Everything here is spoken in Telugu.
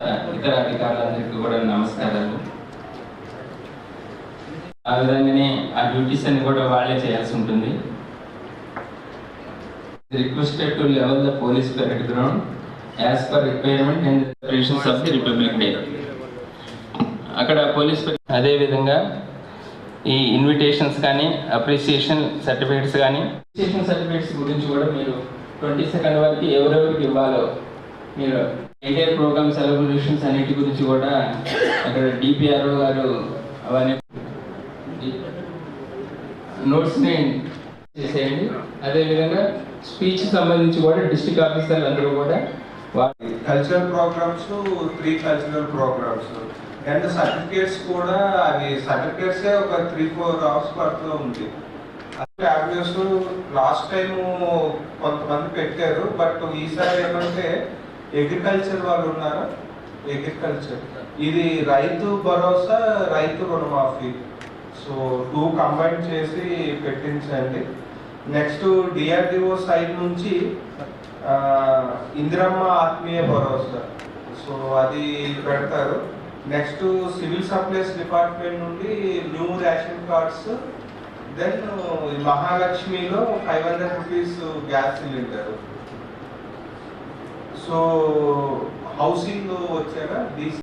ఇతర అధికారులందరికీ కూడా నమస్కారాలు. ఆ విధంగానే ఆ డ్యూటీస్ అన్ని కూడా వాళ్ళే చేయాల్సి ఉంటుంది. Requested to level the police parade ground as per requirement and preparations of the Republic Day అక్కడ పోలీస్ అదే విధంగా ఈ ఇన్విటేషన్స్ కానీ అప్రిసియేషన్ సర్టిఫికేట్స్ కానీ అప్రిసియేషన్ సర్టిఫికేట్స్ గురించి కూడా మీరు ట్వంటీ సెకండ్ వరకు ఎవరెవరికి ఇవ్వాలో మీరు ఇండియన్ ప్రోగ్రామ్ సెలబ్రేషన్స్ అన్నిటి గురించి కూడా అక్కడ డిపిఆర్ఓ గారు అవన్నీ నోట్స్ని చేసేయండి. అదేవిధంగా స్పీచ్ సంబంధించి కూడా డిస్ట్రిక్ట్ ఆఫీసర్లు అందరూ కూడా వా- cultural programmes three cultural programmes and certificates కూడా అది సర్టిఫికేట్స్ ఒక త్రీ ఫోర్ అవర్స్ పడుతూ ఉంది. ట్యాబ్లెట్స్ లాస్ట్ టైం కొంతమంది పెట్టారు బట్ ఈసారి ఏమంటే అగ్రికల్చర్ వాళ్ళు ఉన్నారా? అగ్రికల్చర్. ఇది రైతు భరోసా రైతు రుణమాఫీ. సో టూ కంబైన్ చేసి పెట్టించండి. నెక్స్ట్ డిఆర్డిఓ సైడ్ నుంచి ఇందిరమ్మ ఆత్మీయ భరోసా. సో అది పెడతారు. నెక్స్ట్ సివిల్ సప్లైస్ డిపార్ట్మెంట్ నుండి new ration cards then మహాలక్ష్మిలో five hundred rupees gas cylinder. So housing వచ్చాక డీసీ